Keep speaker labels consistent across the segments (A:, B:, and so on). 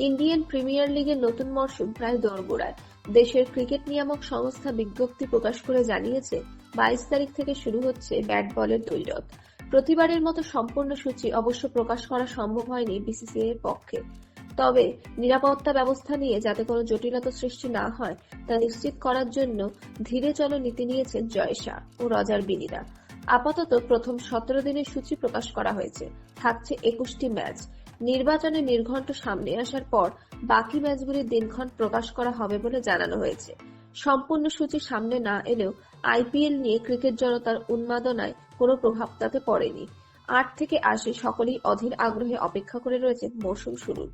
A: Indian premier লিগের নতুন মরশুম প্রায় দরগোড়ায়। দেশের ক্রিকেট নিয়ামক সংস্থা বিজ্ঞপ্তি প্রকাশ করে জানিয়েছে, বাইশ তারিখ থেকে শুরু হচ্ছে ব্যাট বলের দৈরত প্রতিবারের মতো সম্পূর্ণ সূচি অবশ্য প্রকাশ করা সম্ভব হয়নি বিসিসিআই এর পক্ষে। তবে নিরাপত্তা ব্যবস্থা নিয়ে যাতে কোনো জটিলতা সৃষ্টি না হয়, তা নিশ্চিত করার জন্য ধীরে চলো নীতি নিয়েছেন জয় শাহ ও রজার বিনিরা আপাতত প্রথম সতেরো দিনের সূচি প্রকাশ করা হয়েছে। থাকছে একুশটি ম্যাচ। নির্বাচনে নির্ঘণ্ট সামনে আসার পর বাকি ম্যাচগুলির দিনক্ষণ প্রকাশ করা হবে বলে জানানো হয়েছে। সম্পূর্ণ সূচি সামনে না এলেও আইপিএল নিয়ে ক্রিকেট জনতার উন্মাদনায় কোনো প্রভাব তাতে পড়েনি। আট থেকে আশি সকলেই অধীর আগ্রহে অপেক্ষা করে রয়েছে মৌসুম শুরুর।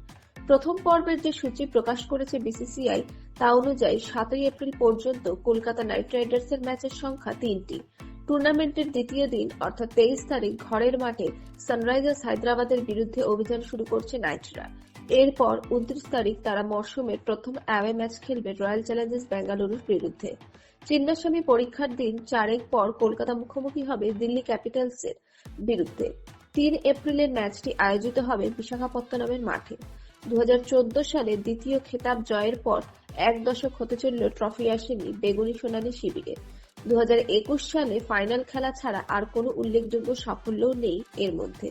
A: প্রথম পর্বের যে সূচি প্রকাশ করেছে বিসিসিআই, তা অনুযায়ী সাতই এপ্রিল পর্যন্ত কলকাতা নাইট রাইডার্সের ম্যাচের সংখ্যা তিনটি। টুর্নামেন্টের দ্বিতীয় দিন, অর্থাৎ তেইশ তারিখ, ঘরের মাঠে সানরাইজার্স হায়দ্রাবাদের বিরুদ্ধে অভিযান শুরু করছে নাইটরা। এরপর উনত্রিশ তারিখ তারা মরশুমের প্রথম অ্যাওয়ে ম্যাচ খেলবে রয়্যাল চ্যালেঞ্জার্স বেঙ্গালুরুর বিরুদ্ধে। চিন্নাস্বামী পরীক্ষার দিন চারেক পর কলকাতা মুখোমুখি হবে দিল্লি ক্যাপিটালসের বিরুদ্ধে। তিন এপ্রিলের ম্যাচটি আয়োজিত হবে বিশাখাপত্তনমের মাঠে। দু হাজার চোদ্দ সালে দ্বিতীয় খেতাব জয়ের পর এক দশক হতে চলল ট্রফি আসেনি বেগুনি সোনালী শিবিরে। দু হাজার একুশ সালে ফাইনাল খেলা ছাড়া আর কোনো উল্লেখযোগ্য সাফল্যও নেই এর মধ্যে।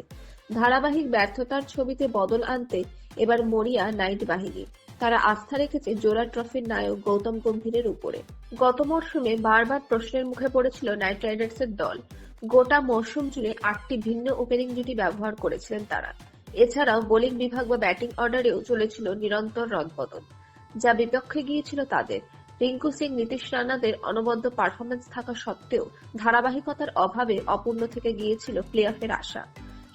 A: ধারাবাহিক ব্যর্থতার ছবিতে বদল আনতে এবার মরিয়া নাইট বাহিনী। তারা আস্থা রেখেছে জোড়া ট্রফির নায়ক গৌতম গম্ভীরের উপরে। গত মরশুমে বারবার প্রশ্নের মুখে পড়েছিল নাইট রাইডার্সের দল। গোটা মরশুম জুড়ে আটটি ভিন্ন ওপেনিং জুটি ব্যবহার করেছিলেন তারা। এছাড়াও বোলিং বিভাগ বা ব্যাটিং অর্ডারেও চলেছিল নিরন্তর রদবদল। যা বিপক্ষে গিয়েছিল তাদের। রিঙ্কু সিং, নীতিশ রানাদের অনবদ্য পারফরমেন্স থাকা সত্ত্বেও ধারাবাহিকতার অভাবে অপূর্ণ থেকে গিয়েছিল প্লে অফের আশা।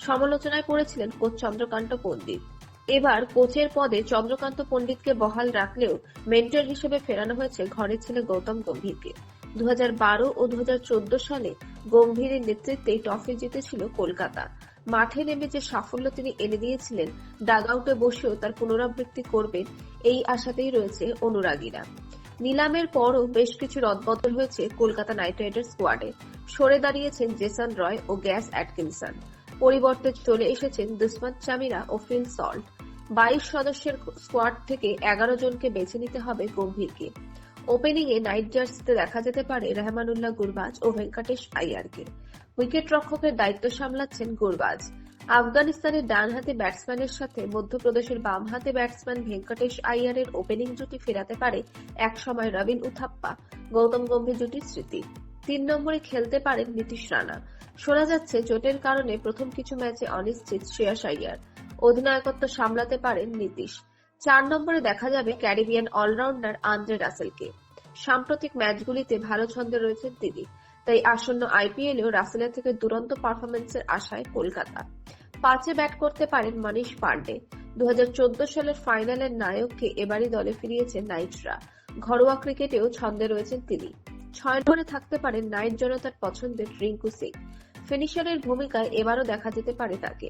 A: সমালোচনায় পড়েছিলেন কোচ চন্দ্রকান্ত পণ্ডিত। এবার কোচের পদে চন্দ্রকান্ত পণ্ডিতকে বহাল রাখলেও মেন্টর হিসেবে ফেরানো হয়েছে ঘরের ছেলে গৌতম গম্ভীরকে। দু হাজার বারো ও দু হাজার চোদ্দ সালে গম্ভীরের নেতৃত্বে ট্রফি জিতেছিল কলকাতা। মাঠে নেমে যে সাফল্য তিনি এনে দিয়েছিলেন ডাগ আউটে বসেও তার পুনরাবৃত্তি করবেন, এই আশাতেই রয়েছে অনুরাগীরা। নিলামের পরও বেশ কিছু রদবদল হয়েছে কলকাতা নাইট রাইডার্স স্কোয়াডে। সরে দাঁড়িয়েছেন জেসন রয় ও গ্যাস অ্যাটকিনসন। পরিবর্তে চলে এসেছেন দুসমান চামিরা ও ফিল সল্ট। বাইশ সদস্যের স্কোয়াড থেকে এগারো জনকে বেছে নিতে হবে গম্ভীরকে। ওপেনিং এ নাইট জার্সিতে দেখা যেতে পারে রহমানুল্লাহ গুরবাজ ও ভেঙ্কটেশ আইয়ারকে। উইকেট রক্ষকের দায়িত্ব সামলাচ্ছেন গুরবাজ। আফগানিস্তানের ডান হাতে ব্যাটসম্যানের সাথে মধ্যপ্রদেশের বাম হাতে ব্যাটসম্যান ভেঙ্কটেশ আইয়ারের ওপেনিং জুটি ফেরাতে পারে একসময় রবিন উথাপ্পা। গৌতম গম্ভীর জুটির স্মৃতি। তিন নম্বরে খেলতে পারেন নীতিশ রানা। শোনা যাচ্ছে চোটের কারণে প্রথম কিছু ম্যাচে অনিশ্চিত শ্রেয়াস আইয়ার। অধিনায়কত্ব সামলাতে পারেন নীতিশ। চার নম্বরে দেখা যাবে ক্যারিবিয়ান অলরাউন্ডার আন্দ্রে রাসেলকে। সাম্প্রতিক ম্যাচগুলিতে ভালো ছন্দে রয়েছেন তিনি। তাই আসন্ন আইপিএলেও রাসেলের থেকে দুরন্ত পারফরমেন্সের আশায় কলকাতা। পাঁচে ব্যাট করতে পারেন মানিশ পান্ডে। দু সালের ফাইনালের নায়ককে এবারই দলে ফিরিয়েছে নাইটরা। ঘরোয়া ক্রিকেটেও ছন্দে রয়েছেন তিনি। ছয় নম্বরে থাকতে পারেন নাইট জনতার পছন্দের রিঙ্কু সিং। ফিনিশারের ভূমিকায় এবারও দেখা যেতে পারে তাকে।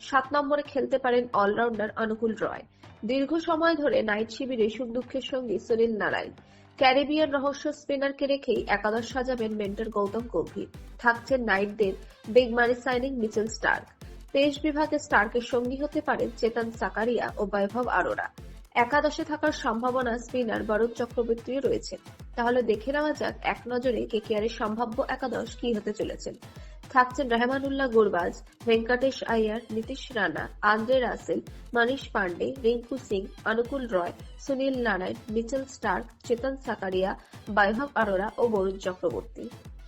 A: সাত নম্বরে খেলতে পারেন অলরাউন্ডার অনুকূল রয়। দীর্ঘ সময় ধরে নাইট শিবিরে সুখ দুঃখের সঙ্গে সুনীল নারায়ণ। ক্যারিবিয়ান রহস্য স্পিনারকে রেখেই একাদশ সাজাবেন মেন্টর গৌতম গম্ভীর। থাকছেন নাইটদের big money signing Mitchell Starc. Pace বিভাগে স্টার্কের সঙ্গী হতে পারেন চেতন সাকারিয়া ও বৈভব আরোরা। একাদশে থাকার সম্ভাবনা স্পিনার বরুণ চক্রবর্তীও রয়েছে তাহলে দেখে নেওয়া যাক এক নজরে কেকেআরের সম্ভাব্য একাদশ কি হতে চলেছেন। থাকছেন Rahmanullah Gurbaz, Venkatesh Iyer, Nitish Rana, Andre Russell, Manish Pandey, Rinku Singh Anukul Roy, Sunil Narine, Mitchell Starc, Chetan Sakariya Vaibhav Arora ও বরুণ চক্রবর্তী।